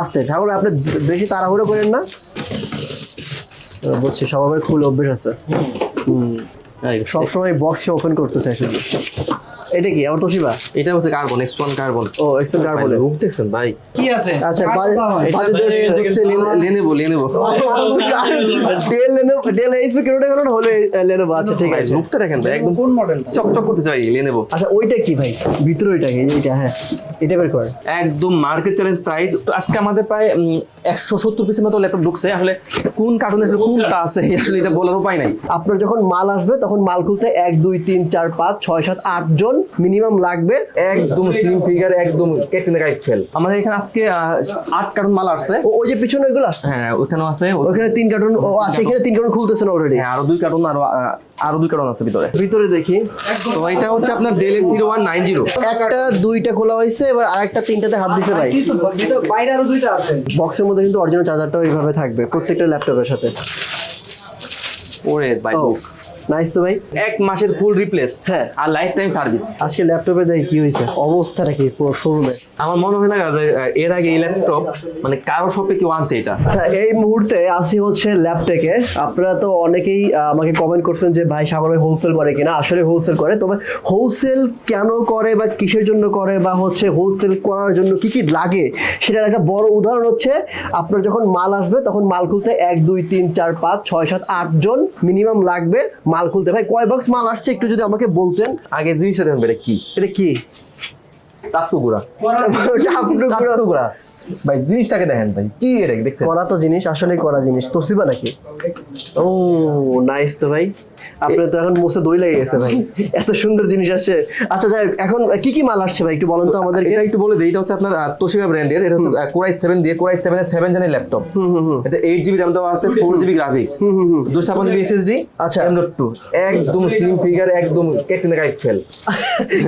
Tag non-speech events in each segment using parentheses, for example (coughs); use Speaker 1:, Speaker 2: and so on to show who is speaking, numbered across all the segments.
Speaker 1: আস্তে ঠাকুর আপনি বেশি তাড়াহুড়ো করেন না। বলছি সবার খুব অভ্যেস আছে। সবসময় বক্সে ওপেন করতে চাই শুধু। এটা কি? আমার তোশিবা
Speaker 2: এটা হচ্ছে কার্বন এক্স ওয়ান কার্বন
Speaker 1: ও এক্সেল কার বলে
Speaker 2: রূপ দেখছেন ভাই?
Speaker 3: কি আছে?
Speaker 1: আচ্ছা
Speaker 3: কার
Speaker 2: হচ্ছে Lenovo Lenovo
Speaker 1: Dell Lenovo Dell HP কেনোটা গেল না? হলে লেনোভো আচ্ছা ঠিক আছে।
Speaker 2: লুকটা দেখেন ভাই একদম
Speaker 3: কোন মডেল
Speaker 2: চকচক করতে চাই লেনেবো
Speaker 1: আচ্ছা ওইটা কি ভাই? ভিতরে ওইটা কি? এইটা হ্যাঁ। এটা বের করেন
Speaker 2: একদম মার্কেট চ্যালেঞ্জ প্রাইস আজকে আমাদের প্রায় একশো সত্তর পিসের মতো ল্যাপটপ ঢুকছে। আসলে কোন কার্টুন আছে কোনটা? আছে আসলে এটা বলার উপায় নাই।
Speaker 1: আপনার যখন মাল আসবে তখন মাল খুলতে এক দুই তিন চার পাঁচ ছয় সাত আট জন মিনিমাম লাগবে।
Speaker 2: একদম স্লিম ফিগার একদম ক্যাটরিনা কাইফ ফেল। আমাদের এখানে আজকে আট কার্টুন মাল আসছে।
Speaker 1: ও ওই যে পিছনে ওইগুলা?
Speaker 2: হ্যাঁ ওখানেও আছে।
Speaker 1: ওখানে তিন কার্টুন ও আচ্ছা এখানে তিন কার্টুন খুলতেছেন অলরেডি
Speaker 2: হ্যাঁ আরও দুই কার্টুন আরও আরও দুই কার্টুন আছে ভিতরে।
Speaker 1: ভিতরে দেখি।
Speaker 2: তো এটা হচ্ছে আপনার Dell three one nine zero
Speaker 1: একটা দুইটা খোলা হয়েছে এবার আরেকটা তিনটাতে হাত দিছে ভাই।
Speaker 3: বাইরে আরও দুইটা আছে
Speaker 1: বক্সের মধ্যে কিন্তু অরিজিনাল চার্জারটাও এইভাবে থাকবে প্রত্যেকটা ল্যাপটপের সাথে।
Speaker 2: ওরে ভাই
Speaker 1: নাইস তো ভাই?
Speaker 2: এক মাসের ফুল রিপ্লেস
Speaker 1: হ্যাঁ।
Speaker 2: আর লাইফ টাইম সার্ভিস
Speaker 1: আজকে ল্যাপটপে দেখি কি হয়েছে? অবস্থাটা কি? পুরো শোরুমে
Speaker 2: আমার মনে হয় না যে এর আগে এই ল্যাপটপ মানে কারও শপে কেউ আনছে এটা।
Speaker 1: আচ্ছা এই মুহূর্তে আসি হচ্ছে ল্যাপটেকে আপনারা তো অনেকেই আমাকে কমেন্ট করছেন যে ভাই সাগর ভাই হোলসেল করে কিনা? আসলে হোলসেল করে। তবে হোলসেল কেন করে বা কিসের জন্য করে বা হচ্ছে হোলসেল করার জন্য কি কি লাগে সেটার একটা বড় উদাহরণ হচ্ছে আপনার যখন মাল আসবে তখন মাল খুলতে এক দুই তিন চার পাঁচ ছয় সাত আট জন মিনিমাম লাগবে মাল খুলতে। ভাই কয় বক্স মাল আসছে একটু যদি আমাকে বলতেন?
Speaker 2: আগে জিনিসটা দেখেন এটা কি?
Speaker 1: এটা কি? টাকটুকুরা আপনার
Speaker 2: ভাই জিনিসটাকে দেখেন ভাই কি এটা দেখছেন?
Speaker 1: করা তো জিনিস আসলেই করা জিনিস। তোসিবা নাকি? ও নাইস তো ভাই। আপনার তো এখন মুছে দই লেগে গেছে ভাই। এত সুন্দর জিনিস আসছে আচ্ছা যাই এখন কি কি মাল আসছে ভাই? একটু বলেন তো আমাদের
Speaker 2: এটা একটু বলে দিই এটা হচ্ছে আপনার তোশিবা ব্র্যান্ডের এটা হচ্ছে কোরাই সেভেন দিয়ে কোরাই সেভেন এর সেভেন জেনের ল্যাপটপ এটা এইট জিবি র্যাম দেওয়া আছে ফোর জিবি গ্রাফিক্স দুশো ছাপ্পান্ন জিবি এসএসডি
Speaker 1: আচ্ছা।
Speaker 2: এম ডট টু একদম স্লিম ফিগার একদম ক্যাটরিনা কাইফ ফেল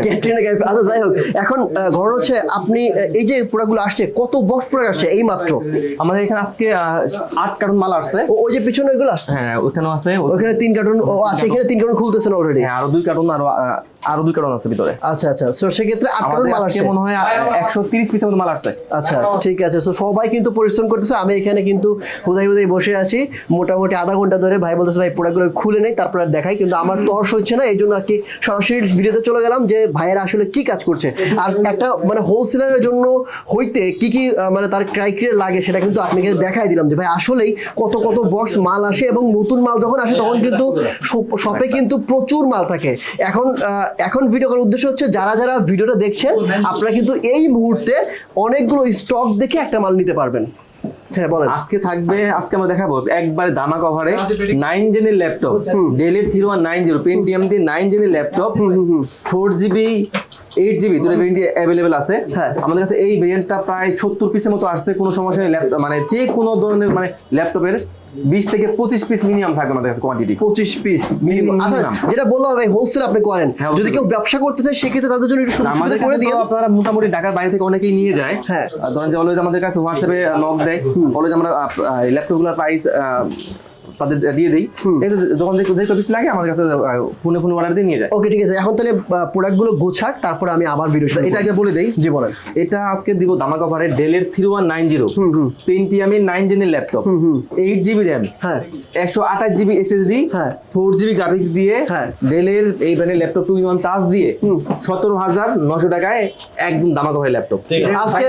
Speaker 1: ক্যাটরিনা কাইফ আচ্ছা যাই হোক এখন ঘটনা হচ্ছে আপনি এই যে প্রোডাক্টগুলো আসছে কত বক্স প্রোডাক্ট আসছে এই মাত্র
Speaker 2: আমাদের এখানে আজকে আট কার্টুন মাল আসছে।
Speaker 1: ওই যে পিছনে ওইগুলা?
Speaker 2: হ্যাঁ ওখানেও আছে।
Speaker 1: ওখানে তিন কার্টুন ও আচ্ছা এখানে তিন কার্টুন খুলতেছেন অলরেডি
Speaker 2: হ্যাঁ আরও দুই কার্টুন আরও আরও দুই কার্টুন আছে ভিতরে।
Speaker 1: আচ্ছা আচ্ছা। তো সেক্ষেত্রে আট কার্টুন মাল আসছে?
Speaker 2: মনে হয় একশো তিরিশ পিসের মতো মাল আসছে।
Speaker 1: আচ্ছা ঠিক আছে। তো সবাই কিন্তু পরিশ্রম করতেছে। আমি এখানে কিন্তু হুদাই হুদাই বসে আছি। মোটামুটি আধা ঘণ্টা ধরে ভাই বলতেছে ভাই প্রোডাক্টগুলো খুলে নেই তারপর আর দেখাই। কিন্তু আমার তর্স হচ্ছে না এই জন্য আর কি সরাসরি ভিডিওতে চলে গেলাম যে ভাইয়েরা আসলে কি কাজ করছে। আর একটা মানে হোলসেলারের জন্য হইতে কি কি মানে তার ক্রাইটেরিয়া লাগে সেটা কিন্তু আপনাকে দেখাই দিলাম যে ভাই আসলেই কত কত বক্স মাল আসে এবং নতুন মাল যখন আসে তখন কিন্তু শপে কিন্তু প্রচুর মাল থাকে। এখন আহ, এখন ভিডিও করার উদ্দেশ্য হচ্ছে যারা যারা ভিডিওটা দেখছেন আপনারা কিন্তু এই মুহূর্তে অনেকগুলো স্টক দেখে একটা মাল নিতে পারবেন। হ্যাঁ বলেন।
Speaker 2: আজকে থাকবে আজকে আমরা দেখাবো একবারে দামা কভারে নাইন জেনের ল্যাপটপ ডেলের three one nine zero Pentium দিয়ে nine জেনের laptop four GB eight GB দুটো ভেরিয়েন্ট অ্যাভেলেবেল আছে।
Speaker 1: হ্যাঁ।
Speaker 2: আমাদের কাছে এই ভেরিয়েন্টটা প্রায় সত্তর পিসের মতো আসছে কোনো সমস্যা নেই ল্যাপটপ মানে যে কোনো ধরনের মানে ল্যাপটপের বিশ থেকে পঁচিশ পিস মিনিমাম থাকবে আমাদের কাছে কোয়ান্টিটি
Speaker 1: পঁচিশ পিস
Speaker 2: Minimum.
Speaker 1: আচ্ছা যেটা বললাম ভাই হোলসেল আপনি করেন।
Speaker 2: হ্যাঁ,
Speaker 1: যদি কেউ ব্যবসা করতে চায় সেক্ষেত্রে তাদের জন্য একটু সুবিধা করে দিয়ে
Speaker 2: আপনারা মোটামুটি ঢাকার বাইরে থেকে অনেকেই নিয়ে যায়।
Speaker 1: হ্যাঁ।
Speaker 2: ধরেন যে অলওয়েজ আমাদের কাছে হোয়াটসঅ্যাপে নক দেয়। অলওয়েজ আমরা ল্যাপটপগুলোর প্রাইস তাদের দিয়ে দিই। যে যখন যে যে পিস লাগে আমাদের কাছে ফোনে ফোনে অর্ডার দিয়ে নিয়ে যায়।
Speaker 1: ওকে ঠিক আছে। এখন তাহলে প্রোডাক্টগুলো গোছাক তারপরে আমি আবার ভিডিও
Speaker 2: তো এটা আগে বলে দেই।
Speaker 1: জি বলেন।
Speaker 2: এটা আজকে দিব দামা কভারে ডেলের থ্রি ওয়ান নাইন জিরো পেন্টিয়ামের নাইন জেনের ল্যাপটপ এইট জিবি র্যাম
Speaker 1: হ্যাঁ।
Speaker 2: একশো আঠাশ জিবি এসএসডি
Speaker 1: হ্যাঁ।
Speaker 2: ফোর জিবি গ্রাফিক্স দিয়ে
Speaker 1: হ্যাঁ।
Speaker 2: ডেলের এই ব্র্যান্ডের laptop two in one touch দিয়ে সতেরো হাজার নশো টাকায় একদম দামা কভারের ল্যাপটপ
Speaker 1: আজকে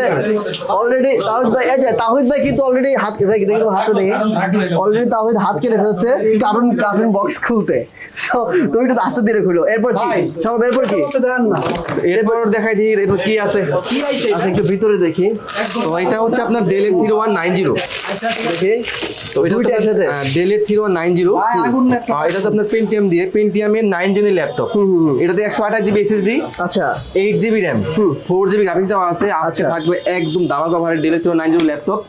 Speaker 1: অলরেডি তাহিদ ভাই এই যে তাহিদ ভাই কিন্তু অলরেডি হাত হাতে দেখি। অলরেডি তাহিদ হাত কেটে ফেলছে কার্টুন কার্টুন বক্স খুলতে। তুমি একটু আস্তে ধীরে খুলো এরপর কি? সব এরপর কি?
Speaker 2: এরপর দেখাই দিই এরপর কি আছে?
Speaker 3: কি আইছে
Speaker 1: আচ্ছা একটু ভিতরে দেখি।
Speaker 2: তো এটা হচ্ছে আপনার ডেলের থ্রি ওয়ান নাইন জিরো
Speaker 1: দেখি।
Speaker 2: তো এটা
Speaker 1: দুইটা একসাথে?
Speaker 2: ডেলের থ্রি ওয়ান নাইন জিরো। এটা হচ্ছে আপনার পেন্টিএম দিয়ে পেন্টিএমের নাইন জেনের ল্যাপটপ। এটাতে একশো আঠাশ জিবি এসএসডি
Speaker 1: আচ্ছা।
Speaker 2: Eight GB RAM four GB graphics দেওয়া আছে। আজকে
Speaker 1: আচ্ছা।
Speaker 2: থাকবে একদম দামা কভারের ডেলের three nine zero laptop.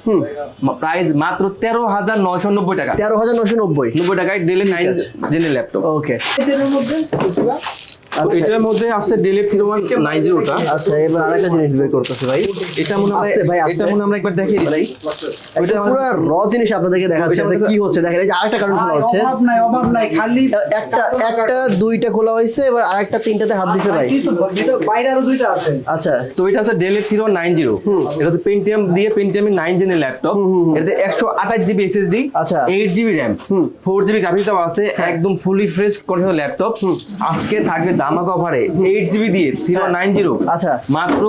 Speaker 2: Price মাত্র তেরো হাজার নয়শো নব্বই টাকা।
Speaker 1: তেরো হাজার নশো নব্বই।
Speaker 2: নব্বই টাকায় ডেলের নাইন জেনে ল্যাপটপ
Speaker 1: ওকে
Speaker 3: এর মধ্যে।
Speaker 2: এটার মধ্যে আছে ডেলের থ্রি ওয়ান নাইন জিরোটা
Speaker 1: আচ্ছা এবার আরেকটা জিনিস বের করতেছে ভাই।
Speaker 2: এটা মনে হয়
Speaker 1: ভাই,
Speaker 2: এটা মনে আমরা একবার দেখিয়ে দিছি।
Speaker 1: এটা পুরো র জিনিস আপনাদেরকে দেখাচ্ছে
Speaker 2: ওইটা
Speaker 1: কি হচ্ছে। দেখেন এই যে আরেকটা কারণ খোলা হচ্ছে
Speaker 3: অভাব নাই অভাব নাই খালি
Speaker 1: একটা একটা দুইটা খোলা হয়েছে এবার আরেকটা তিনটাতে হাত দিছে ভাই।
Speaker 3: বাইরে আরও দুইটা আছে।
Speaker 1: আচ্ছা।
Speaker 2: তো এটা হচ্ছে ডেলের থ্রি ওয়ান নাইন জিরো এটা হচ্ছে পেন্টিএম দিয়ে পেন্টিএম নাইন জেনের ল্যাপটপ এটাতে একশো আঠাশ জিবি এসএসডি
Speaker 1: আচ্ছা।
Speaker 2: Eight GB RAM four GB graphics আছে একদম ফুলি ফ্রেশ কন্ডিশন ল্যাপটপ আজকে থাকবে দামা কভারে এইট জিবি দিয়ে থ্রি নাইন জিরো
Speaker 1: আচ্ছা।
Speaker 2: মাত্র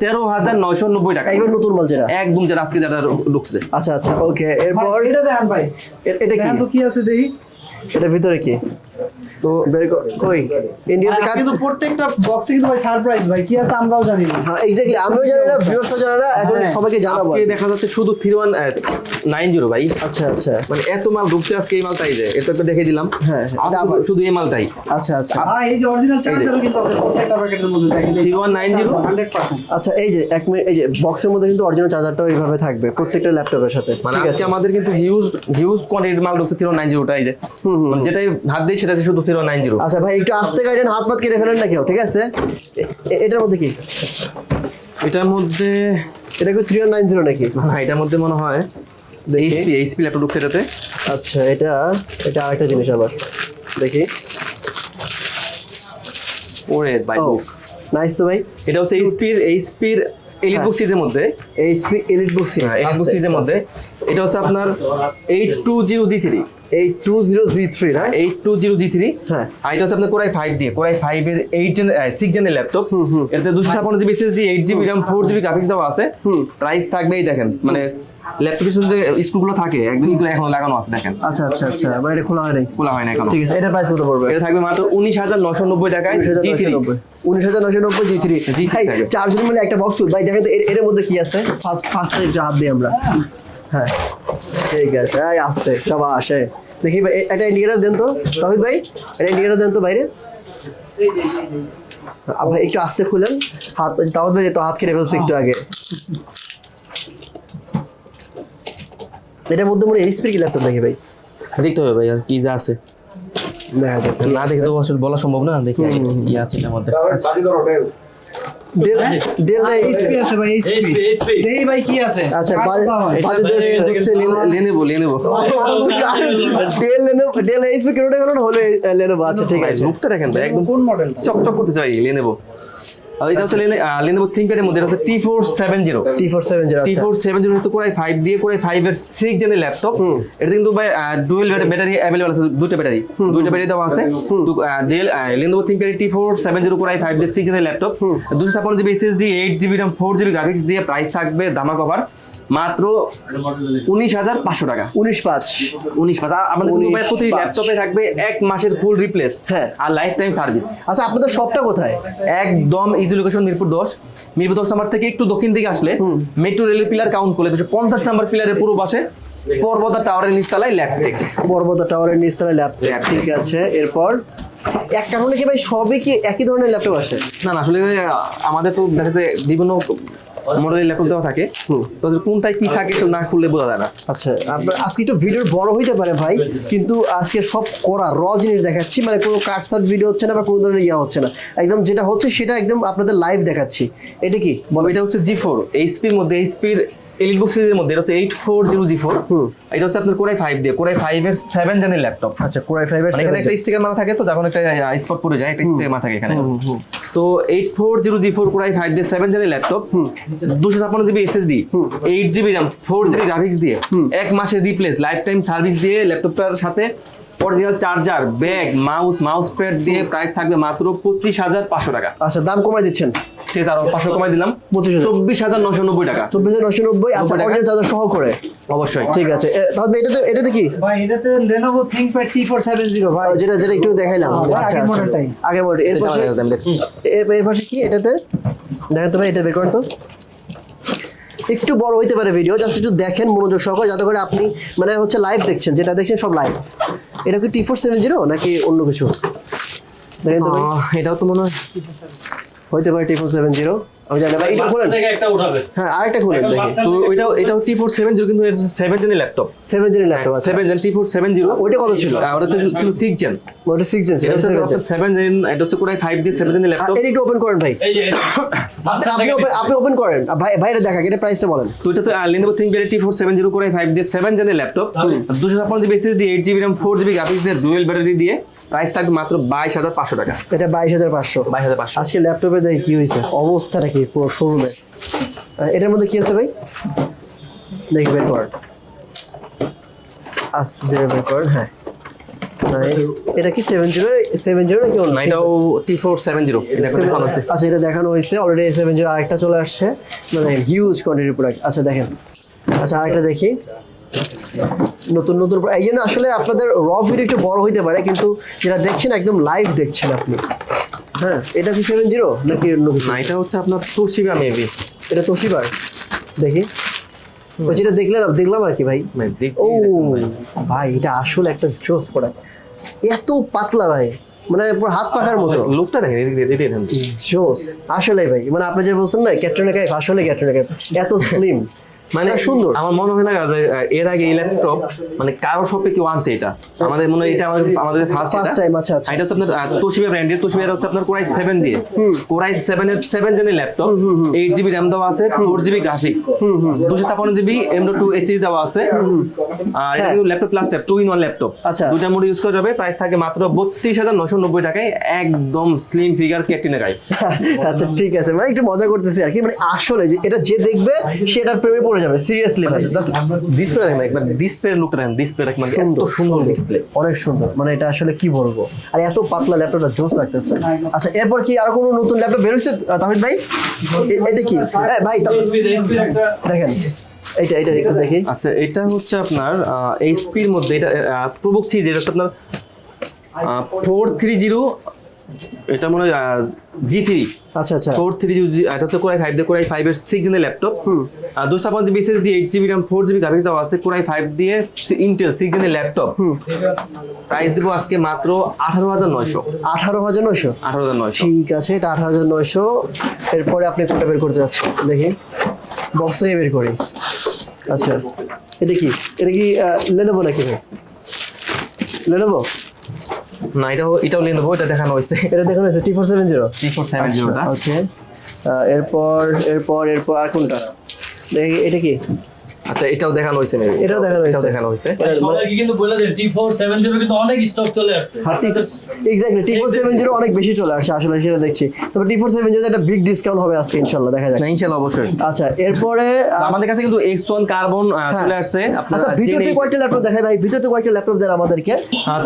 Speaker 2: তেরো হাজার নয়শো নব্বই টাকা।
Speaker 1: একবার নতুন মাল যেটা?
Speaker 2: একদম যেটা আজকে যেটা ঢুকছে।
Speaker 1: আচ্ছা আচ্ছা ওকে এরপর?
Speaker 3: এটা দেখেন ভাই।
Speaker 1: এটা
Speaker 3: দেখেন তো
Speaker 1: কি
Speaker 3: কি আছে দেখি।
Speaker 1: এটা ভিতরে কি? তো কই? ইন্ডিয়াতে কাজ
Speaker 3: কিন্তু প্রত্যেকটা বক্সে কিন্তু ভাই সারপ্রাইজ ভাই কি আছে আমরাও জানি না।
Speaker 1: হ্যাঁ এক্স্যাক্টলি আমিও জানি না ভিউয়ার্সও জানে না এখন
Speaker 3: হ্যাঁ।
Speaker 1: সবাইকে জানাব
Speaker 2: আজকে দেখা যাচ্ছে শুধু থ্রি ওয়ান নাইন জিরো ভাই।
Speaker 1: আচ্ছা আচ্ছা।
Speaker 2: মানে এত মাল ঢুকছে আজকে এই মালটাই যে এটা তো দেখে দিলাম।
Speaker 1: হ্যাঁ, হ্যাঁ।
Speaker 2: শুধু এই মালটাই।
Speaker 1: আচ্ছা আচ্ছা।
Speaker 3: ভাই এই যে অরিজিনাল চার্জারও কিন্তু আছে প্রত্যেকটা প্যাকেটের মধ্যে দেখেন
Speaker 2: 3190
Speaker 3: 100%
Speaker 1: আচ্ছা এই যে এক মিনিট এই যে বক্সের মধ্যে কিন্তু অরিজিনাল চার্জারটাও এইভাবে থাকবে প্রত্যেকটা ল্যাপটপের সাথে
Speaker 2: মানে আজকে আমাদের কিন্তু হিউজ হিউজ কোয়ান্টিটির মাল ঢুকছে থ্রি নাইন জিরোটা এই যে। মানে যেটাই হাত দিই সেটা শুধু থ্রি নাইন জিরো
Speaker 1: আচ্ছা ভাই একটু আস্তে গাইডেন হাত পাত কেটে ফেলেন না কেউ ঠিক আছে? এটার মধ্যে কি?
Speaker 2: এটার মধ্যে
Speaker 1: এটা কি থ্রি নাইন জিরো নাকি?
Speaker 2: না এটার মধ্যে মনে হয়। এইচপি এইচপি ল্যাপটপ এটাতে।
Speaker 1: আচ্ছা এটা এটা আরেকটা জিনিস আবার। দেখি।
Speaker 2: ওরে বাই
Speaker 1: ও নাইস তো ভাই।
Speaker 2: এটা হচ্ছে এইচপির এইচপির এলিট বুক সিরিজের মধ্যে।
Speaker 1: HP EliteBook C
Speaker 2: EliteBook সিরিজের মধ্যে। এটা হচ্ছে আপনার eight two zero G three
Speaker 1: এই টু জিরো জি থ্রি না
Speaker 2: eight two zero G three.
Speaker 1: হ্যাঁ।
Speaker 2: আর এটা হচ্ছে আপনার কোরাই ফাইভ দিয়ে। কোরাই ফাইভ এর জেন জেনের ল্যাপটপ এটাতে দুশো ছাপান্ন GB SSD eight GB RAM GB graphics দেওয়া আছে। প্রাইস থাকবে দেখেন। মানে ল্যাপটপের সাথে স্ক্রুগুলো থাকে একদম এখন লাগানো আছে দেখেন।
Speaker 1: আচ্ছা আচ্ছা আচ্ছা। এটা খোলা হয় নাই
Speaker 2: খোলা হয় না এখনও।
Speaker 1: ঠিক আছে। এটার প্রাইস কত পড়বে?
Speaker 2: এটা থাকবে মাত্র উনিশ হাজার নশো নব্বই টাকায় জি থ্রি
Speaker 1: উনিশ হাজার নশো নব্বই। জি থ্রি
Speaker 2: G3 থাকবে।
Speaker 1: চারজন মিলে একটা বক্স ভাই দেখেন তো এর মধ্যে কি আছে? ফার্স্ট ফার্স্ট একটু হাত দিই আমরা। হ্যাঁ। ঠিক আছে এই আসতে সব আসে। দেখি ভাই একটা ইন্ডিকেটার দেন তো তহিদ ভাই একটা ইন্ডিকেটার দেন তো বাইরে। একটু আস্তে খুলেন। হাত তাওয়াজ ভাই তো হাত কেটে ফেলছে একটু আগে। এটার মধ্যে মনে কি নাকি ভাই?
Speaker 2: দেখতে হবে ভাই কি যা আছে। না দেখে তো আসলে বলা সম্ভব না দেখি কি আছে এটার মধ্যে।
Speaker 1: ডেল ডেল
Speaker 3: এইচপি আছে ভাই এইচপি দেখি ভাই কি আছে?
Speaker 1: আচ্ছা বাজে-
Speaker 3: কথা হয়?
Speaker 2: হচ্ছে Lenovo Lenovo.
Speaker 1: Dell Dell HP হলে লেনোভো? আচ্ছা ঠিক আছে।
Speaker 2: লুকটা দেখেন ভাই একদম
Speaker 3: কোন মডেল
Speaker 2: চকচক করতে চাই লেনেভো। এটা হচ্ছে লেনে লেনেভো থিঙ্কপ্যাডের মধ্যে এটা হচ্ছে T four seven zero
Speaker 1: T four seven zero
Speaker 2: T four seven zero হচ্ছে কোরাই দিয়ে কোরাই এর জেনের ল্যাপটপ এটা কিন্তু ভাই ডুয়েল ব্যাটারি আছে দুটো ব্যাটারি দুটো ব্যাটারি দেওয়া আছে। Dell Lenovo seven zero core i five দিয়ে জেনের ল্যাপটপ দুশো ছাপ্পান্ন GB SSD eight GB RAM four GB graphics দিয়ে প্রাইস থাকবে দামা কভার মাত্র উনিশ হাজার পাঁচশো টাকা।
Speaker 1: উনিশ পাঁচ।
Speaker 2: উনিশ পাঁচ। আমাদের প্রতি ল্যাপটপে থাকবে এক মাসের ফুল রিপ্লেস
Speaker 1: হ্যাঁ।
Speaker 2: আর লাইফ টাইম সার্ভিস
Speaker 1: আচ্ছা আপনাদের শপটা কোথায়?
Speaker 2: একদম ইজি লোকেশন মিরপুর দশ। মিরপুর দশ নাম্বার থেকে একটু দক্ষিণ দিকে আসলে মেট্রো রেলের পিলার কাউন্ট করলে দুশো পঞ্চাশ নাম্বার পিলারের পুরো পাশে পর্বতা টাওয়ারের নিচতলায় ল্যাপটেক
Speaker 1: পর্বতা টাওয়ারের নিচতলায়
Speaker 2: ল্যাপটেক।
Speaker 1: ঠিক আছে এরপর এক কারণে কি ভাই সবই কি একই ধরনের ল্যাপটপ আসে?
Speaker 2: না না আসলে আমাদের তো দেখা যায় বিভিন্ন মডেলের ল্যাপটপ দেওয়া থাকে। তো কোনটায় কি থাকে না খুললে বোঝা যায় না।
Speaker 1: আচ্ছা আজকে একটু ভিডিও বড় হইতে পারে ভাই কিন্তু আজকে সব করা র জিনিস দেখাচ্ছি মানে কোনো কাট সাট ভিডিও হচ্ছে না বা কোনো ধরনের ইয়া হচ্ছে না। একদম যেটা হচ্ছে সেটা একদম আপনাদের লাইভ দেখাচ্ছি। এটা কি? বলো।
Speaker 2: এটা হচ্ছে জি ফোর এইচপির মধ্যে এইচপির এলিট বুক সিরিজের মধ্যে এটা হচ্ছে eight four zero G four এটা হচ্ছে আপনার কোরাই ফাইভ দিয়ে কোরাই ফাইভ এর সেভেন জেনের ল্যাপটপ
Speaker 1: আচ্ছা কোরাই ফাইভের
Speaker 2: মানে এখানে একটা স্টিকার মারা থাকে তো যখন একটা স্পট পড়ে যায় একটা স্টিকার মারা থাকে এখানে। তো eight four zero G four core i five দিয়ে সেভেন জেনের ল্যাপটপ দুশো ছাপ্পান্ন GB SSD eight GB RAM four GB graphics দিয়ে এক মাসের রিপ্লেস লাইফ টাইম সার্ভিস দিয়ে ল্যাপটপটার সাথে original charger bag mouse mouse pad দিয়ে প্রাইস থাকবে মাত্র পঁচিশ হাজার পাঁচশো টাকা।
Speaker 1: আচ্ছা দাম কমাই দিচ্ছেন?
Speaker 2: ঠিক আছে আরও পাঁচশো কমাই দিলাম।
Speaker 1: 25,000
Speaker 2: চব্বিশ হাজার নশো নব্বই টাকা।
Speaker 1: চব্বিশ হাজার নশো নব্বই আচ্ছা অরিজিনাল চার্জার সহ করে?
Speaker 2: অবশ্যই।
Speaker 1: ঠিক আছে। তাহলে এটাতে এটাতে কি?
Speaker 3: ভাই এটাতে Lenovo ThinkPad T470 ভাই।
Speaker 1: যেটা যেটা একটু দেখাইলাম।
Speaker 3: হ্যাঁ,
Speaker 1: আচ্ছা
Speaker 3: আগের মডেলটাই।
Speaker 1: আগের মডেল এর পাশে এর পাশে কি? এটাতে? দেখেন তো ভাই এটা বের করেন তো। একটু বড় হইতে পারে ভিডিও জাস্ট একটু দেখেন মনোযোগ সহকারে যাতে করে আপনি মানে হচ্ছে লাইভ দেখছেন যেটা দেখছেন সব লাইভ এটা কি টি ফোর সেভেন জিরো নাকি অন্য কিছু? দেখেন তো
Speaker 2: এটাও তো মনে হয়।
Speaker 1: হইতে পারে টি ফোর সেভেন জিরো আমি জানি না এটা খোলেন।
Speaker 4: থেকে একটা উঠাবে
Speaker 1: হ্যাঁ আরেকটা খোলেন দেখি।
Speaker 2: তো
Speaker 4: থেকে-
Speaker 2: ওইটাও এটাও টি ফোর সেভেন জিরো কিন্তু সেভেন জেনের laptop
Speaker 1: seven জেনের laptop
Speaker 2: gen T four seven zero
Speaker 1: ওইটা কত ছিল?
Speaker 2: ওটা হচ্ছে ছিল সিক্স জেন
Speaker 1: ওটা সিক্স জেন ছিল
Speaker 2: এটা হচ্ছে
Speaker 1: seven
Speaker 2: সেভেন জেন এটা হচ্ছে কোরাই দিয়ে জেনের ল্যাপটপ
Speaker 1: এটা একটু ওপেন করেন ভাই।
Speaker 4: এই যে (coughs)
Speaker 1: আপনি
Speaker 4: মাঝখান
Speaker 1: আপনি ওপেন করেন। ভাই ভাই এটা দেখা এটা প্রাইসটা বলেন।
Speaker 2: তো এটা তো Lenovo ThinkPad T four seven zero core i five দিয়ে সেভেন জেনের ল্যাপটপ দুশো ছাপ্পান্ন GB SSD eight GB RAM four GB graphics দিয়ে ডুয়েল ব্যাটারি দিয়ে প্রাইস থাকবে মাত্র বাইশ হাজার পাঁচশো টাকা।
Speaker 1: এটা বাইশ হাজার পাঁচশো।
Speaker 2: বাইশ হাজার পাঁচশো।
Speaker 1: আজকে ল্যাপটপে দেখে কি হয়েছে অবস্থাটা কি পুরো শোরুমে? এটার মধ্যে কি আছে ভাই? দেখি বের করেন আস্তে ধীরে বের করেন হ্যাঁ এটা কি সেভেন জিরো সেভেন জিরো নাকি অন্য
Speaker 2: এটাও টি ফোর সেভেন জিরো
Speaker 1: আচ্ছা এটা দেখানো হয়েছে অলরেডি সেভেন জিরো আরেকটা চলে আসছে। মানে হিউজ কোয়ান্টিটির প্রোডাক্ট আচ্ছা দেখেন। আচ্ছা আরেকটা দেখি। নতুন নতুন এই জন্য আসলে আপনাদের র ভিডিও একটু বড় হইতে পারে কিন্তু যেটা দেখছেন একদম লাইভ দেখছেন আপনি। হ্যাঁ এটা কি সেভেন জিরো নাকি অন্য কিছু?
Speaker 2: না এটা হচ্ছে আপনার তোশিবা মেবি
Speaker 1: এটা তোশিবার দেখি। ওই যেটা দেখলেন দেখলাম আর কি ভাই। ও ভাই। এটা আসলে একটা জোস প্রোডাক্ট এত পাতলা ভাই মানে পুরো হাত পাখার মতো।
Speaker 2: লোকটা দেখেন
Speaker 1: জোস আসলে ভাই মানে আপনি যে বলছেন না ক্যাটরিনা কাইফ আসলে ক্যাটরিনা কাইফ। এত স্লিম মানে সুন্দর।
Speaker 2: আমার মনে হয় না এর আগে এই ল্যাপটপ মানে কারও শপে কেউ আনছে এটা? আমাদের মনে হয় এটা আমাদের আমাদের ফার্স্ট
Speaker 1: time, আচ্ছা, আচ্ছা।
Speaker 2: এটা হচ্ছে আপনার তোশিবা ব্র্যান্ডের তোশিবা হচ্ছে আপনার কোরাই সেভেন দিয়ে। কোরাই সেভেন এর সেভেন জেনের ল্যাপটপ এইট জিবি র্যাম দেওয়া আছে ফোর জিবি গ্রাফিক্স দুশো ছাপান্ন জিবি দেওয়া আছে। আর এটা
Speaker 1: হ্যাঁ।
Speaker 2: Laptop plus two in one laptop
Speaker 1: আচ্ছা।
Speaker 2: দুইটা মোড ইউজ করা যাবে প্রাইস থাকে মাত্র বত্রিশ হাজার নশো নব্বই টাকায় একদম স্লিম ফিগার ক্যাটিনা গাই
Speaker 1: আচ্ছা ঠিক আছে। মানে একটু মজা করতেছি আর কি। মানে আসলে যে এটা যে দেখবে সে এটার প্রেমে পড়ে যাবে সিরিয়াসলি
Speaker 2: ডিসপ্লে দেখেন একবার ডিসপ্লে লুকটা দেখেন ডিসপ্লে মানে এত সুন্দর ডিসপ্লে
Speaker 1: অনেক সুন্দর মানে এটা আসলে কি বলব? আর এত পাতলা ল্যাপটপটা জোস লাগতেছে। আচ্ছা এরপর কি আর কোনো নতুন ল্যাপটপ বের হয়েছে তাহিদ ভাই? এটা কি? হ্যাঁ ভাই দেখেন এইটা এটা একটু দেখি।
Speaker 2: আচ্ছা এটা হচ্ছে আপনার এইচপির মধ্যে এটা প্রবুক থ্রি যেটা হচ্ছে আপনার ফোর থ্রি জিরো এটা মনে হয় জি থ্রি
Speaker 1: আচ্ছা আচ্ছা।
Speaker 2: ফোর থ্রি এটা হচ্ছে কোরাই ফাইভ দিয়ে কোরাই ফাইভের সিক্স জেনের ল্যাপটপ আর দুশো ছাপ্পান্ন GB SSD eight GB RAM four GB graphics দেওয়া আছে। কোরাই ফাইভ দিয়ে ইন্টেল সিক্স জেনের ল্যাপটপ প্রাইস দেবো আজকে মাত্র আঠারো হাজার নয়শো।
Speaker 1: আঠারো হাজার নয়শো?
Speaker 2: আঠারো হাজার নয়শো।
Speaker 1: ঠিক আছে এটা আঠারো হাজার নয়শো। এরপরে আপনি কোনটা বের করতে যাচ্ছেন? দেখি। বক্স থেকে বের করি। আচ্ছা। এটা কি? এটা কি লেনোভো নাকি ভাই? লেনোভো
Speaker 2: না এটাও এটাও লেন নেব এটা দেখানো হয়েছে।
Speaker 1: এটা দেখানো হয়েছে T four seven zero
Speaker 2: T four seven জিরোটা
Speaker 1: okay এরপর এরপর এরপর আর কোনটা? দেখি এটা কি?
Speaker 2: আচ্ছা এটাও দেখানো হয়েছে মেবি
Speaker 1: এটাও দেখানো
Speaker 2: এটাও
Speaker 1: হয়েছে।
Speaker 2: দেখানো হয়েছে।
Speaker 4: ভাই, সবাইকে কিন্তু বলে দেন টি ফোর সেভেন জিরো কিন্তু অনেক স্টক চলে আসছে।
Speaker 1: হ্যাঁ exactly T four seven zero অনেক বেশি চলে আসছে আসলে সেটা দেখছি। তবে টি ফোর সেভেন জিরো একটা বিগ ডিসকাউন্ট হবে আজকে ইনশাল্লাহ দেখা যাক।
Speaker 2: না ইনশাল্লাহ অবশ্যই।
Speaker 1: আচ্ছা এরপরে
Speaker 2: আমাদের কাছে কিন্তু এক্স ওয়ান কার্বন চলে আসছে। আপনার
Speaker 1: আচ্ছা ভিতরে কয়েকটা ল্যাপটপ দেখাই ভাই? ভিতরে কয়েকটা ল্যাপটপ দেন আমাদেরকে?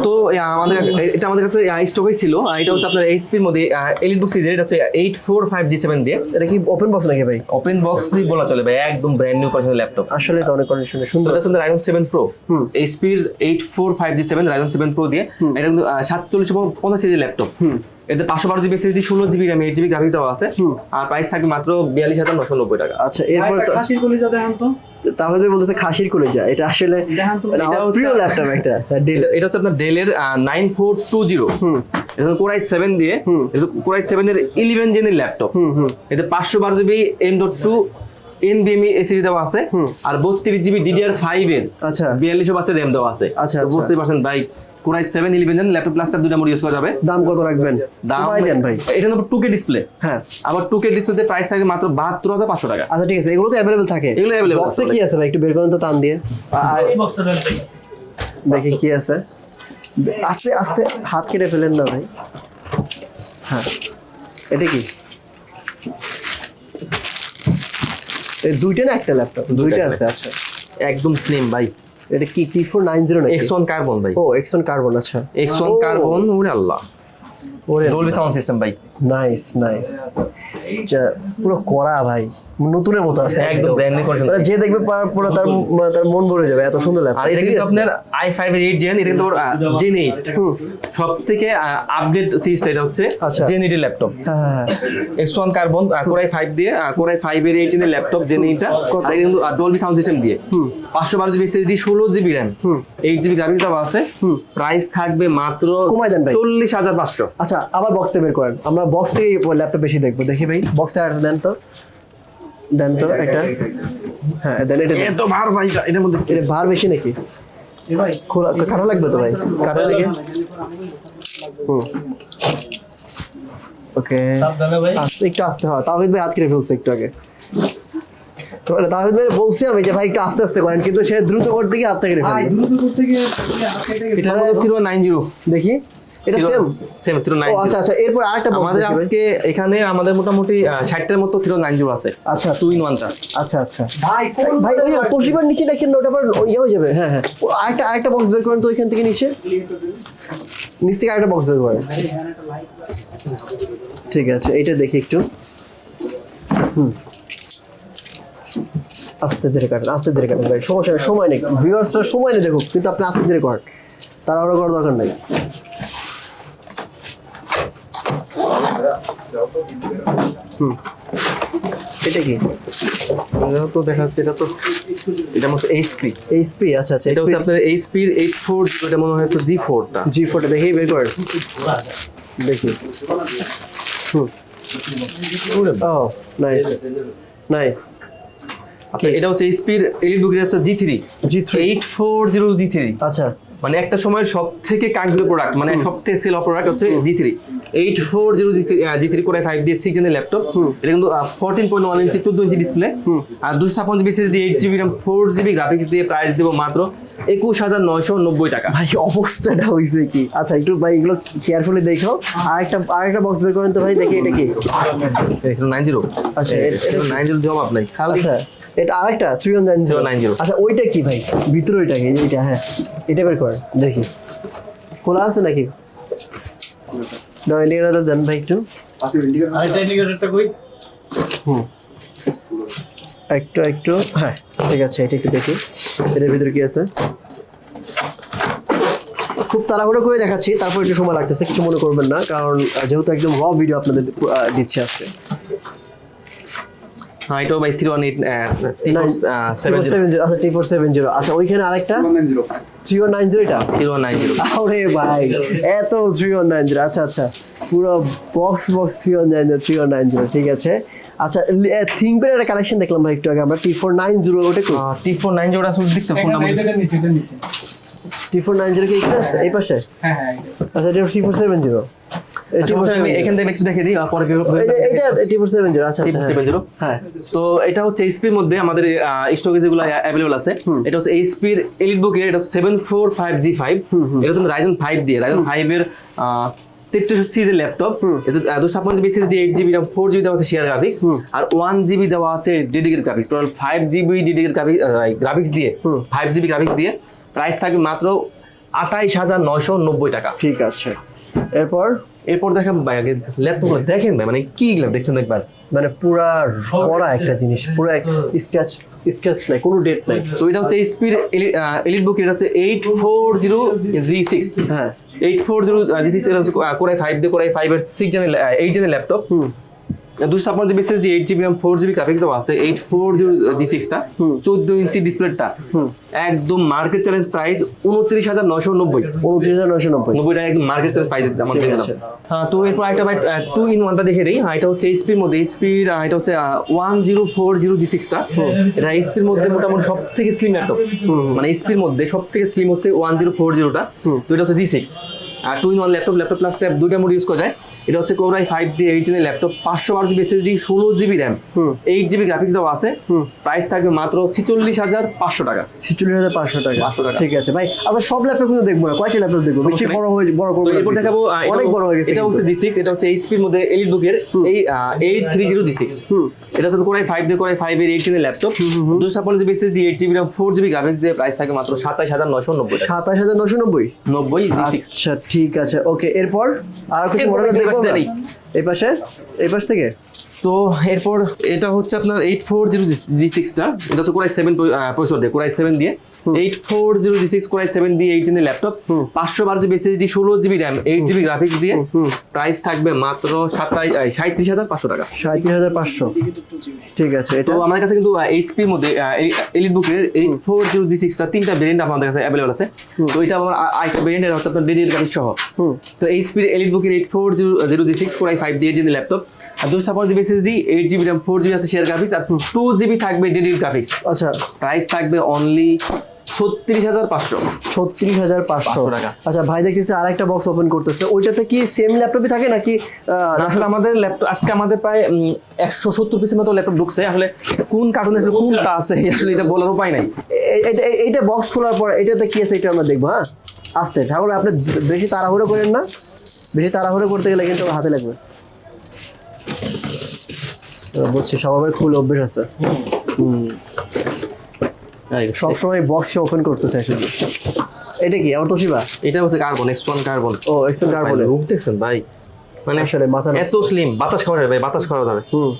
Speaker 2: তো আমাদের এটা আমাদের কাছে স্টকে ছিল। আর এটা হচ্ছে আপনার এইচপির মধ্যে এলিট বুক সিরিজের এটা হচ্ছে eight four five G seven দিয়ে।
Speaker 1: এটা কি ওপেন বক্স নাকি ভাই?
Speaker 2: ওপেন বক্সই বলা চলে ভাই একদম ব্র্যান্ড নিউ কন্ডিশন ল্যাপটপ
Speaker 1: আসলে অনেক কন্ডিশনে সুন্দর
Speaker 2: এটা হচ্ছে Ryzen seven pro এইচপির eight four five Ryzen seven pro দিয়ে এটা কিন্তু সাতচল্লিশ পঞ্চাশ কেজি ল্যাপটপ এতে পাঁচশো বারো জিবি এসএসডি ষোলো GB RAM eight GB graphics দেওয়া আছে। আর প্রাইস থাকবে মাত্র বিয়াল্লিশ হাজার নশো নব্বই টাকা।
Speaker 1: আচ্ছা এরপর
Speaker 3: খাসির কলিজা দেখান তো।
Speaker 1: তাহলে বলতেছে খাসির কলেজা। এটা আসলে আমার
Speaker 2: এটা হচ্ছে-
Speaker 1: প্রিয় ল্যাপটপ একটা ডেল
Speaker 2: এটা- এটা হচ্ছে আপনার ডেলের নাইন ফোর টু জিরো এটা কোরাই সেভেন দিয়ে কোরাই সেভেন এর ইলেভেন জেনের ল্যাপটপ এতে পাঁচশো বারো জিবি এম ডট টু এনবিএমই এসিডি দেওয়া আছে আর বত্রিশ জিবি ডিডিআর ফাইভ এর
Speaker 1: আচ্ছা।
Speaker 2: বিয়াল্লিশশো বাসের র্যাম দেওয়া আছে।
Speaker 1: আচ্ছা, আচ্ছা।
Speaker 2: বুঝতেই পারছেন ভাই core i seven eleven gen laptop প্লাসটা দুটা মোড ইউজ করা যাবে।
Speaker 1: দাম কত রাখবেন?
Speaker 2: দাম
Speaker 1: দেন ভাই।
Speaker 2: এটা নম্বর টু কে ডিসপ্লে
Speaker 1: হ্যাঁ।
Speaker 2: আবার টু কে ডিসপ্লেতে প্রাইস থাকে মাত্র বাহাত্তর হাজার পাঁচশো টাকা।
Speaker 1: আচ্ছা ঠিক আছে। এগুলো তো অ্যাভেলেবল থাকে।
Speaker 2: এগুলো available
Speaker 1: বক্সে কি আছে ভাই? একটু বের করেন তো টান দিয়ে। আর
Speaker 4: এই বক্সটা নেন ভাই।
Speaker 1: দেখি কি আছে। আস্তে আস্তে হাত কেটে ফেলেন না ভাই। হ্যাঁ। এটা কি? দুইটা না একটা ল্যাপটপ দুইটা আছে আচ্ছা।
Speaker 2: একদম স্লিম ভাই।
Speaker 1: এটা কি T four nine zero
Speaker 2: X one carbon ভাই।
Speaker 1: ও এক্সন কার্বন আচ্ছা।
Speaker 2: এক্স ওয়ান কার্বন ওরে আল্লাহ
Speaker 1: ওরে
Speaker 2: ডলবি সাউন্ড সিস্টেম ভাই।
Speaker 1: নাইস নাইস পুরো করা ভাই। নতুনের মতো আছে।
Speaker 2: একদম new condition।
Speaker 1: মানে যে দেখবে পুরো তার তার মন ভরে যাবে এত সুন্দর
Speaker 2: আর এটা কিন্তু আপনার আই ফাইভ এর এইট জেন এটা কিন্তু জেন এইট সব থেকে আপডেট সিরিজটা এটা হচ্ছে
Speaker 1: আচ্ছা।
Speaker 2: জেন এইটের ল্যাপটপ
Speaker 1: হ্যাঁ হ্যাঁ
Speaker 2: কার্বন কোরাই ফাইভ দিয়ে কোরাই ফাইভ এর এইট জেনের ল্যাপটপ জেন এইটটা আর এটা কিন্তু ডলবি সাউন্ড সিস্টেম দিয়ে। পাঁচশো বারো জিবি এসএসডি ষোলো GB RAM eight GB graphics আছে। প্রাইস থাকবে মাত্র
Speaker 1: কমায় দেন ভাই।
Speaker 2: চল্লিশ হাজার পাঁচশো।
Speaker 1: আচ্ছা আবার বক্স থেকে বের করেন। আমরা বক্স থেকে ল্যাপটপ বেশি দেখব। দেখি ভাই বক্স একটা দেন তো। দেন তো একটা হ্যাঁ দেন এটা
Speaker 2: এত ভার ভাই এটার মধ্যে
Speaker 1: এটা ভার বেশি নাকি?
Speaker 3: ভাই
Speaker 1: খোলা কাটা লাগবে তো ভাই? কাটা লাগে? হুম। ওকে। আস্তে একটু আস্তে হয়। তাহিদ ভাই হাত কেটে ফেলছে একটু আগে। তাহিদ ভাই বলছি আমি যে ভাই একটু আস্তে আস্তে করেন কিন্তু সে দ্রুত করতে গিয়ে হাতটা কেটে
Speaker 3: দ্রুত করতে গিয়ে
Speaker 2: মধ্যে থ্রি নাইন জিরো
Speaker 1: দেখি। এটা সেম
Speaker 2: সেম থ্রি নাইন
Speaker 1: আচ্ছা আচ্ছা এরপর আরেকটা
Speaker 2: আমাদের আজকে এখানে আমাদের মোটামুটি ষাটটার মতো থ্রি নাইন জিরো আছে।
Speaker 1: আচ্ছা
Speaker 2: টু ইন ওয়ানটা
Speaker 1: আচ্ছা আচ্ছা।
Speaker 3: ভাই কোন
Speaker 1: ভাই ওই পশিবার নিচে রাখেন ওটা আবার ইয়ে হয়ে যাবে। হ্যাঁ হ্যাঁ। আরেকটা আরেকটা বক্স বের করেন তো ওইখান থেকে নিচে। নিচ থেকে আরেকটা বক্স বের করেন। ঠিক আছে এইটা দেখি একটু। হুম। আস্তে ধীরে কাটেন আস্তে ধীরে কাটেন ভাই। সমস্যা সময় নেই। ভিউয়ার্সরা সময় নেই দেখুক কিন্তু আপনি আস্তে ধীরে করেন। তাড়াহুড়ো করার দরকার নাই। হুম। এটা কি?
Speaker 2: এটা তো দেখা যাচ্ছে এটা তো এটা মতো এইচপি
Speaker 1: এইচপি আচ্ছা আচ্ছা
Speaker 2: এটা হচ্ছে আপনার এইচপির এইট ফোর এটা মনে হয় তো জি ফোরটা
Speaker 1: জি ফোরটা দেখি বের করেন দেখি। হুম। ও নাইস নাইস
Speaker 2: এটা হচ্ছে এইচপির এলিট বুকের হচ্ছে G three
Speaker 1: G three
Speaker 2: eight four zero G three
Speaker 1: আচ্ছা।
Speaker 2: মানে একটা সময় সব থেকে কাঙ্ক্ষিত প্রোডাক্ট মানে সব থেকে সেল প্রোডাক্ট হচ্ছে G three eight four zero G three G three করে ফাইভ ডি সিক্স জেনের ল্যাপটপ এটা কিন্তু ফোরটিন পয়েন্ট ওয়ান ইঞ্চি চোদ্দ ইঞ্চি ডিসপ্লে আর দুশো ছাপ্পান্ন GB SSD eight GB RAM four GB graphics দিয়ে প্রাইস দেবো মাত্র একুশ হাজার নয়শো নব্বই টাকা।
Speaker 1: ভাই অবস্থাটা হয়েছে কি? আচ্ছা একটু ভাই এগুলো কেয়ারফুলি দেখো। আর একটা আর একটা বক্স বের করেন তো ভাই দেখি এটা কি?
Speaker 2: নাইন জিরো
Speaker 1: আচ্ছা,
Speaker 2: নাইন জিরো জবাব নাই
Speaker 1: আচ্ছা। এটা আরেকটা থ্রি ওয়ান নাইন জিরো
Speaker 2: 390
Speaker 1: আচ্ছা ওইটা কি ভাই? ভিতরে ওইটা কি? এইটা হ্যাঁ। এটা বের করেন দেখি। খোলা আছে নাকি? দাও ইন্ডিকেটারটা দেন ভাই একটু। হুম। একটু একটু হ্যাঁ ঠিক আছে এটা একটু দেখি। এটার ভিতরে কি আছে? খুব তাড়াহুড়ো করে দেখাচ্ছি তারপর একটু সময় লাগতেছে কিছু মনে করবেন না কারণ যেহেতু একদম র ভিডিও আপনাদের দিচ্ছে আজকে।
Speaker 2: হ্যাঁ এটাও by three one eight seven
Speaker 1: seven zero আচ্ছা টি ফোর সেভেন জিরো আচ্ছা ওইখানে আরেকটা? থ্রি ওয়ান নাইন জিরো এটা?
Speaker 2: থ্রি ওয়ান নাইন জিরো
Speaker 1: আরে ভাই এত থ্রি ওয়ান নাইন জিরো আচ্ছা আচ্ছা পুরো box box three one nine zero three one nine zero ঠিক আছে? আচ্ছা থিঙ্কপ্যাড একটা কালেকশন দেখলাম ভাই একটু আগে আমরা টি ফোর নাইন জিরো ওটা
Speaker 2: টি ফোর নাইন জিরো আসলে দেখতে ফোনটা
Speaker 1: টি ফোর নাইন জিরো কি এই পাশে?
Speaker 3: হ্যাঁ হ্যাঁ
Speaker 1: আচ্ছা এটা টি ফোর সেভেন জিরো
Speaker 2: এখান থেকে একটু দেখে দিই পরে
Speaker 1: এটা টি ফোর সেভেন জিরো আচ্ছা আচ্ছা,
Speaker 2: সেভেন জিরো।
Speaker 1: হ্যাঁ।
Speaker 2: তো এটা হচ্ছে এইচপির মধ্যে আমাদের স্টকে যেগুলো অ্যাভেলেবল আছে এটা হচ্ছে এইচপির এলিট বুকের এটা seven four five G five এটা হচ্ছে রাইজন ফাইভ দিয়ে রাইজন ফাইভ তেত্রিশ সিরিজের ল্যাপটপ দুশো ছাপ্পান্ন GB SSD eight GB four GB দেওয়া আছে শেয়ার গ্রাফিক্স আর ওয়ান জিবি দেওয়া আছে dedicate graphics total five GB dedicate graphics দিয়ে ফাইভ জিবি গ্রাফিক্স দিয়ে প্রাইস থাকবে মাত্র আঠাইশ হাজার নয়শো নব্বই টাকা।
Speaker 1: ঠিক আছে। এরপর
Speaker 2: এরপর দেখেন ভাই আগে ল্যাপটপ দেখেন ভাই মানে কি ল্যাপ দেখছেন একবার?
Speaker 1: মানে পুরা পড়া একটা জিনিস পুরো স্ক্র্যাচ স্ক্র্যাচ নাই কোনো ডেট নাই।
Speaker 2: তো এটা হচ্ছে স্পিড এলিট বুক এটা হচ্ছে eight four zero G six
Speaker 1: হ্যাঁ।
Speaker 2: Eight four zero G six এটা হচ্ছে কোরাই ফাইভ দিয়ে কোরাই ফাইভ এর সিক্স জেনের এইট জেনের ল্যাপটপ দুশো ছাপ্পান্ন GB SSD eight GB RAM four GB graphics আছে এইট ফোর জিরো জি সিক্সটা চোদ্দ ইঞ্চি ডিসপ্লেটা একদম মার্কেট চ্যালেঞ্জ প্রাইস উনত্রিশ হাজার নয়শো নব্বই।
Speaker 1: উনত্রিশ হাজার নয়শো নব্বই।
Speaker 2: নব্বই টাকা একদম মার্কেট চ্যালেঞ্জ প্রাইস আমাদের
Speaker 1: ঠিক
Speaker 2: হ্যাঁ তো এরপর একটা ভাই টু ইন ওয়ানটা দেখে দিই। এটা হচ্ছে এইচপির মধ্যে এইচপির এটা হচ্ছে one zero four zero G সিক্সটা এটা এইচপির মধ্যে মোটামুটি সব থেকে স্লিম ল্যাপটপ মানে এইচপির মধ্যে সব থেকে স্লিম হচ্ছে ওয়ান জিরো ফোর জিরোটা তো এটা হচ্ছে G six R two in one laptop laptop plus tab দুইটা মোড ইউজ করা যায়। এটা হচ্ছে core i five D eight GB laptop পাঁচশো বারো জিবি এসএসডি ষোলো GB RAM eight GB graphics দেওয়া আছে। প্রাইস থাকবে মাত্র ছিচল্লিশ হাজার পাঁচশো টাকা।
Speaker 1: ছিচল্লিশ হাজার পাঁচশো টাকা।
Speaker 2: 500 টাকা।
Speaker 1: ঠিক আছে ভাই। আমরা সব ল্যাপটপ কিন্তু দেখব না। কয়টা ল্যাপটপ দেখব? বেশি বড় হয়ে বড় করব
Speaker 2: এরপর দেখাবো
Speaker 1: অনেক বড় হয়ে গেছে
Speaker 2: এটা হচ্ছে জি সিক্স এটা হচ্ছে এইচপির মধ্যে এলিট বুকের এই eight three zero G six এটা হচ্ছে কোরাই ফাইভ দিয়ে কোরাই ফাইভ এর এইট জিবি ল্যাপটপ দুশো ছাপ্পান্ন GB SSD eight GB RAM four GB graphics দিয়ে প্রাইস থাকে মাত্র সাতাশ হাজার নয়শো নব্বই টাকা।
Speaker 1: সাতাশ হাজার নশো নব্বই?
Speaker 2: নব্বই জি সিক্স
Speaker 1: আচ্ছা ঠিক আছে ওকে এরপর আর কিছু মনে দেখব। এই পাশে? এই পাশ থেকে?
Speaker 2: তো এরপর এটা হচ্ছে আপনার এইট ফোর জিরো জি সিক্সটা এটা হচ্ছে কোরাই সেভেন পয়সা দিয়ে কোরাই সেভেন দিয়ে। Eight four zero G six core i seven দিয়ে এইট জিবি ল্যাপটপ পাঁচশো বারো জিবি এসএসডি ষোলো GB RAM eight GB graphics দিয়ে। প্রাইস থাকবে মাত্র সাতাই সাঁত্রিশ হাজার পাঁচশো টাকা।
Speaker 1: সাঁত্রিশ হাজার পাঁচশো। ঠিক আছে এটা
Speaker 2: তো আমাদের কাছে কিন্তু এইচপির মধ্যে এলিট বুকের এইট ফোর জিরো জি সিক্সটা তিনটা ভেরিয়েন্ট আমাদের কাছে অ্যাভেলেবল আছে। তো এটা আমার আরেকটা ভেরিয়েন্ট হচ্ছে আপনার ডেডিকেট গাড়ি সহ। তো এইচপির এলিট বুকের eight four zero zero G six core i five দিয়ে যদি ল্যাপটপ আর দুশো ছাপ্পান্ন GB SSD eight GB RAM four GB আছে শেয়ার গ্রাফিক্স আর টু জিবি থাকবে ডেডির গ্রাফিক্স
Speaker 1: আচ্ছা।
Speaker 2: প্রাইস থাকবে অনলি ছত্রিশ হাজার পাঁচশো।
Speaker 1: ছত্রিশ হাজার পাঁচশো।
Speaker 2: টাকা।
Speaker 1: আচ্ছা ভাই দেখতেছি আর একটা বক্স ওপেন করতেছে। ওইটাতে কি সেম ল্যাপটপই থাকে নাকি
Speaker 2: আসলে আমাদের ল্যাপটপ আজকে আমাদের প্রায় একশো সত্তর পিসের মতো ল্যাপটপ ঢুকছে। আসলে কোন কার্টুন আছে কোনটা আছে (laughs) আসলে এটা বলার উপায় নাই।
Speaker 1: এটা এইটা বক্স খোলার পর এটাতে কি আছে এটা আমরা দেখব হ্যাঁ? আস্তে ঠাকুর আপনি বেশি তাড়াহুড়ো করেন না। বেশি তাড়াহুড়ো করতে গেলে কিন্তু হাতে লাগবে। বুঝছি সবার ফুল অভ্যেস আছে। সবসময় বক্সে ওপেন করতে চাই শুধু। এটা কি? আমার তোশিবা?
Speaker 2: এটা হচ্ছে কার্বন এক্স ওয়ান কার্বন
Speaker 1: ও এক্স ওয়ান কার্বন
Speaker 2: রূপ দেখছেন ভাই। মানে
Speaker 1: আসলে মাথা
Speaker 2: এত স্লিম বাতাস খাওয়া যাবে ভাই বাতাস খাওয়া যাবে।
Speaker 1: হুম হুম।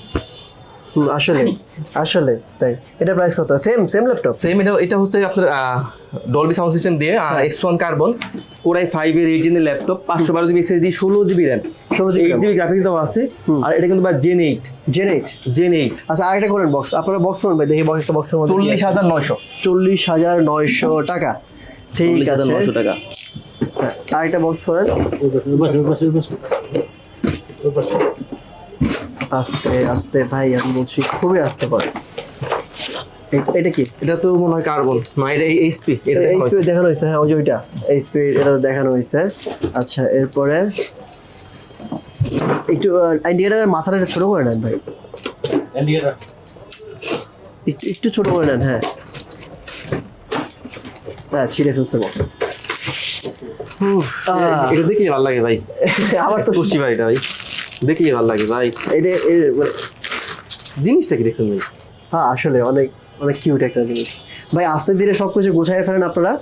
Speaker 1: আসলে আসলে তাই। এটা প্রাইস কত? সেম সেম ল্যাপটপ
Speaker 2: সেম এটা এটা হচ্ছে আপনার ডলবি সাউন্ড সিস্টেম দিয়ে X one carbon core i five এর এইট জিনের ল্যাপটপ পাঁচশো বারো জিবি এসএসডি ষোলো GB RAM
Speaker 1: 16 GB
Speaker 2: eight GB graphics দেওয়া আছে আর এটা কিন্তু gen eight
Speaker 1: gen eight
Speaker 2: gen eight
Speaker 1: আচ্ছা আরেকটা করেন বক্স আপনারা বক্স করুন ভাই দেখি বক্স একটা বক্সের মধ্যে
Speaker 2: চল্লিশ হাজার নয়শো।
Speaker 1: চল্লিশ হাজার নয়শো টাকা। ঠিক আছে।
Speaker 2: নয়শো টাকা।
Speaker 1: হ্যাঁ, আরেকটা বক্স করেন আস্তে আস্তে ভাই আমি বলছি খুবই আস্তে করে। এটা কি?
Speaker 2: এটা তো মনে হয় কার্বন। না এটা এইচপি এটা
Speaker 1: এই
Speaker 2: দেখা হয়েছে।
Speaker 1: স্পিড দেখানো হয়েছে হ্যাঁ ওই যে ওইটা। এই স্পিড এটা দেখানো হয়েছে। আচ্ছা এরপরে একটু ইন্ডিকেটারের মাথাটা একটু ছোট করে নেন ভাই।
Speaker 4: ইন্ডিকেটর
Speaker 1: একটু একটু ছোট করে নেন হ্যাঁ। হ্যাঁ ছিঁড়ে ফেলছে বক্স।
Speaker 2: এটা দেখলে ভালো লাগে ভাই। (laughs)
Speaker 1: আবার তো
Speaker 2: খুশি ভাই এটা ভাই। দেখলে ভালো লাগে ভাই।
Speaker 1: এটা মানে
Speaker 2: জিনিসটা কি দেখছেন ভাই?
Speaker 1: হ্যাঁ আসলে অনেক অনেক কিউট একটা জিনিস। ভাই আস্তে ধীরে সবকিছু গোছায় ফেলেন আপনারা।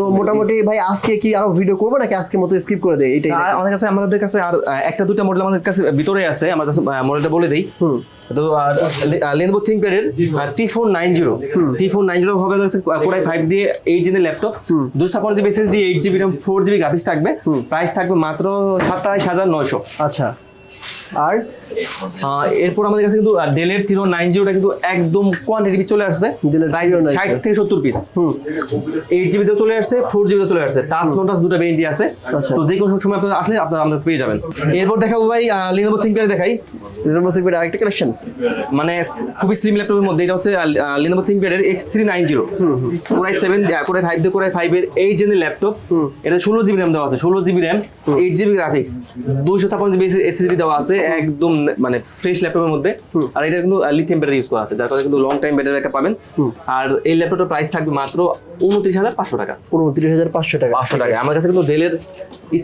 Speaker 1: তো মোটামুটি ভাই আজকে কি আরও ভিডিও করব নাকি আজকে মতো স্কিপ করে দেয় এইটাই
Speaker 2: আর আমাদের কাছে আমাদের কাছে আর একটা দুটো মডেল আমাদের কাছে ভিতরে আছে আমরা মডেলটা বলে দিই।
Speaker 1: হুম।
Speaker 2: তো Lenovo থিঙ্কপ্যাডের T four nine zero T four nine zero হবে আমাদের কোরাই ফাইভ দিয়ে এইট জিনের ল্যাপটপ দুশো ছাপ্পান্ন GB SSD eight GB four GB graphics থাকবে। প্রাইস থাকবে মাত্র সাতাইশ হাজার নয়শো।
Speaker 1: আচ্ছা। আর
Speaker 2: এরপর আমাদের কাছে কিন্তু ডেলের থ্রি নাইন জিরোটা কিন্তু একদম কোয়ান্টিটি চলে আসছে।
Speaker 1: এর
Speaker 2: প্রায়
Speaker 1: 3090
Speaker 2: ষাট থেকে সত্তর পিস এইট জিবিতে চলে আসছে ফোর জিবিতে চলে আসছে। টাচ নোটাস দুটো ভেরিয়েন্টি আছে।
Speaker 1: আচ্ছা।
Speaker 2: তো যে কোনো সময় আপনারা আসলে আপনারা আমাদের পেয়ে যাবেন। এরপর দেখাবো ভাই লিনোভো থিঙ্কপ্যাড দেখাই।
Speaker 1: রিনোভো সিপিড আরেকটা কালেকশন
Speaker 2: মানে খুবই স্লিম ল্যাপটপের মধ্যে এটা হচ্ছে Lenovo থিঙ্কপ্যাডের X three nine zero core i seven core i five দিয়ে কোরাই ফাইভ এর এইট জেনের ল্যাপটপ এটা ষোলো জিবি র্যাম দেওয়া আছে ষোলো GB RAM eight GB graphics দুইশো ছাপ্পান্ন জিবি এসএসডি দেওয়া আছে। একদম মানে ফ্রেশ ল্যাপটপের মধ্যে। আর এটা কিন্তু লিথিয়াম ব্যাটারি ইউজ করা আছে যার কারণে কিন্তু লং টাইম ব্যাটারি ব্যাকআপ পাবেন। আর এই ল্যাপটপের প্রাইস থাকবে মাত্র উনত্রিশ হাজার পাঁচশো টাকা।
Speaker 1: উনত্রিশ হাজার পাঁচশো টাকা।
Speaker 2: পাঁচশো টাকা। আমার কাছে কিন্তু ডেলের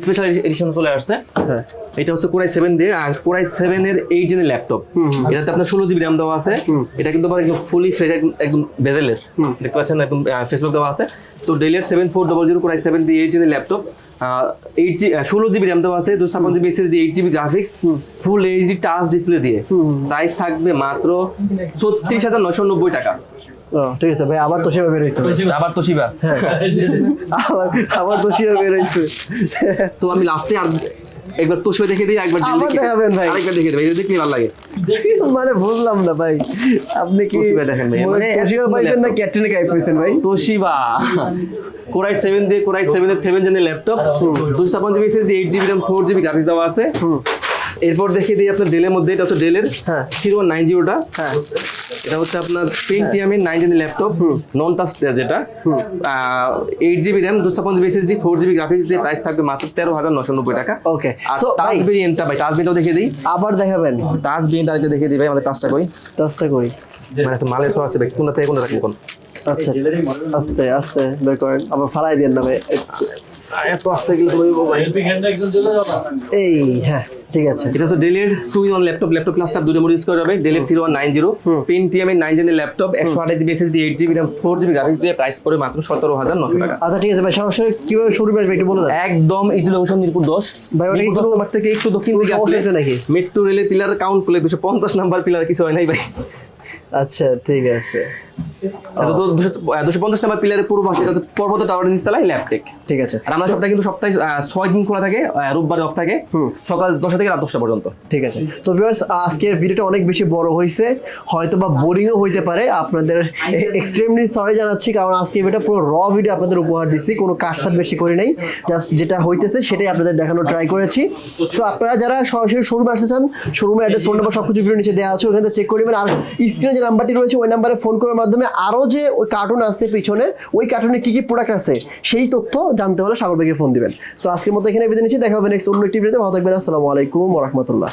Speaker 2: স্পেশাল এডিশন চলে আসছে।
Speaker 1: হ্যাঁ।
Speaker 2: এটা হচ্ছে কোরাই সেভেন দিয়ে আর কোরাই সেভেন এর এইট জেনের ল্যাপটপ এটাতে আপনার ষোলো জিবি র্যাম দেওয়া আছে। এটা কিন্তু আবার একদম ফুলি ফ্রেশ একদম বেজেলেস দেখতে পাচ্ছেন একদম ফেসবুক দেওয়া আছে। তো ডেলের seven four double zero core i seven দিয়ে এইট জেনের ল্যাপটপ এইট জি ষোলো জিবি র্যাম দেওয়া আছে দুশো ছাপ্পান্ন GB SSD eight GB graphics full HD touch display দিয়ে। প্রাইস থাকবে মাত্র ছত্রিশ হাজার নশো নব্বই টাকা।
Speaker 1: ঠিক আছে ভাই আবার তো সেবা বেরোইছে
Speaker 2: আবার তো
Speaker 1: আবার আবার তো বেরোইছে
Speaker 2: তো আমি লাস্টে আর একবার তোষবে দেখে দিই একবার
Speaker 1: আবার দেখাবেন ভাই।
Speaker 2: আরেকবার দেখে দিই দেখলে ভালো লাগে।
Speaker 1: মানে বুঝলাম না ভাই। আপনি কি মানে
Speaker 2: দেখেন ভাই, মানে
Speaker 1: তোশিবা
Speaker 2: এত
Speaker 1: পাইছেন না ক্যাটরিনা কাইপ পাইছেন ভাই?
Speaker 2: তোশিবা কোরাই সেভেন দিয়ে কোরাই সেভেন এর সেভেন জেনের ল্যাপটপ দুশো ছাপ্পান্ন GB SSD eight GB RAM four GB graphics দেওয়া আছে। এরপর দেখিয়ে দিই আপনার ডেলের মধ্যে এটা হচ্ছে ডেলের
Speaker 1: হ্যাঁ।
Speaker 2: থ্রি ওয়ান নাইন জিরোটা
Speaker 1: হ্যাঁ।
Speaker 2: এটা হচ্ছে আপনার পেন্টিয়ামের নাইন জেনের ল্যাপটপ নন টাচ যেটা। এইট জিবি র্যাম দুশো GB SSD four GB graphics দিয়ে প্রাইস থাকবে মাত্র তেরো হাজার নশো নব্বই টাকা।
Speaker 1: ওকে
Speaker 2: আর টাচ ভেরিয়েন্টটা ভাই টাচ ভেরিয়েন্টটাও দেখিয়ে দিই।
Speaker 1: আবার দেখাবেন।
Speaker 2: টাচ ভেরিয়েন্ট আরেকটা দেখিয়ে দিই ভাই আমাদের টাচটা কই?
Speaker 1: টাচটা কই?
Speaker 2: মানে মালের সব আছে ভাই কোনটা থেকে কোনটা রাখব কোন?
Speaker 1: আচ্ছা আস্তে আস্তে বের করেন। আবার ফালাই দেন না ভাই এত আস্তে গেলে তো হইবো ভাই
Speaker 4: হেল্পিং হ্যান্ড একজন চলে যাবা
Speaker 1: এই হ্যাঁ ঠিক আছে।
Speaker 2: এটা হচ্ছে ডেলের two in one laptop laptop ক্লাসটা দুটো মোড ইউজ করা যাবে। ডেলের three one nine zero Pentium এর নাইন জেনের ল্যাপটপ একশো আঠাশ GB SSD eight GB RAM four GB graphics দিয়ে প্রাইস পড়ে মাত্র সতেরো হাজার নশো টাকা।
Speaker 1: আচ্ছা ঠিক আছে ভাই সরাসরি কীভাবে শুরু একটু বলে
Speaker 2: একদম ইজি লোকেশন মিরপুর দশ।
Speaker 1: ভাই,
Speaker 2: থেকে একটু দক্ষিণ দিকে
Speaker 1: নাকি?
Speaker 2: মেট্রো রেলের পিলার কাউন্ট করলে দুশো পঞ্চাশ নাম্বার পিলার কিছু হয় নাই ভাই।
Speaker 1: আচ্ছা ঠিক আছে।
Speaker 2: দুশো পঞ্চাশ নাম্বার পিলারের পূর্ব পাশে হচ্ছে পর্বত টাওয়ার নিচতলায় ল্যাপটেক
Speaker 1: ঠিক আছে।
Speaker 2: আর আমরা সবটা কিন্তু সপ্তাহে আহ, ছয় দিন খোলা থাকে আহ, রোববারে অফ থাকে। সকাল দশটা থেকে রাত দশটা পর্যন্ত।
Speaker 1: ঠিক আছে। তো ভিউয়ার্স আজকের ভিডিওটা অনেক বেশি বড় হয়েছে। হয়তো বা বোরিংও হইতে পারে। আপনাদের এক্সট্রিমলি সরি জানাচ্ছি কারণ আজকে ভিডিওটা পুরো র ভিডিও আপনাদের উপহার দিচ্ছি কোনো কাটসাট বেশি করি নাই। জাস্ট যেটা হইতেছে সেটাই আপনাদের দেখানোর ট্রাই করেছি। সো আপনারা যারা সরাসরি শোরুমে আসতে চান অ্যাড্রেস ফোন নাম্বার সব কিছু ভিডিও নিচে দেওয়া আছে ওখানে চেক করে নেবেন। আর স্ক্রিনে যে নাম্বারটি রয়েছে ওই নাম্বারে ফোন করার মাধ্যমে আরও যে ওই কার্টুন আছে পিছনে, ওই কার্টুনে কী কী প্রোডাক্ট আছে, সেই তথ্য জানতে হলে সাগর ভাইকে ফোন দিবেন। সো আজকের মতো এখানে বিদায় নিচ্ছি, দেখা হবে নেক্সট অন্য একটি ভিডিওতে ভালো থাকবেন, আসসালামু আলাইকুম রহমতুল্লাহ।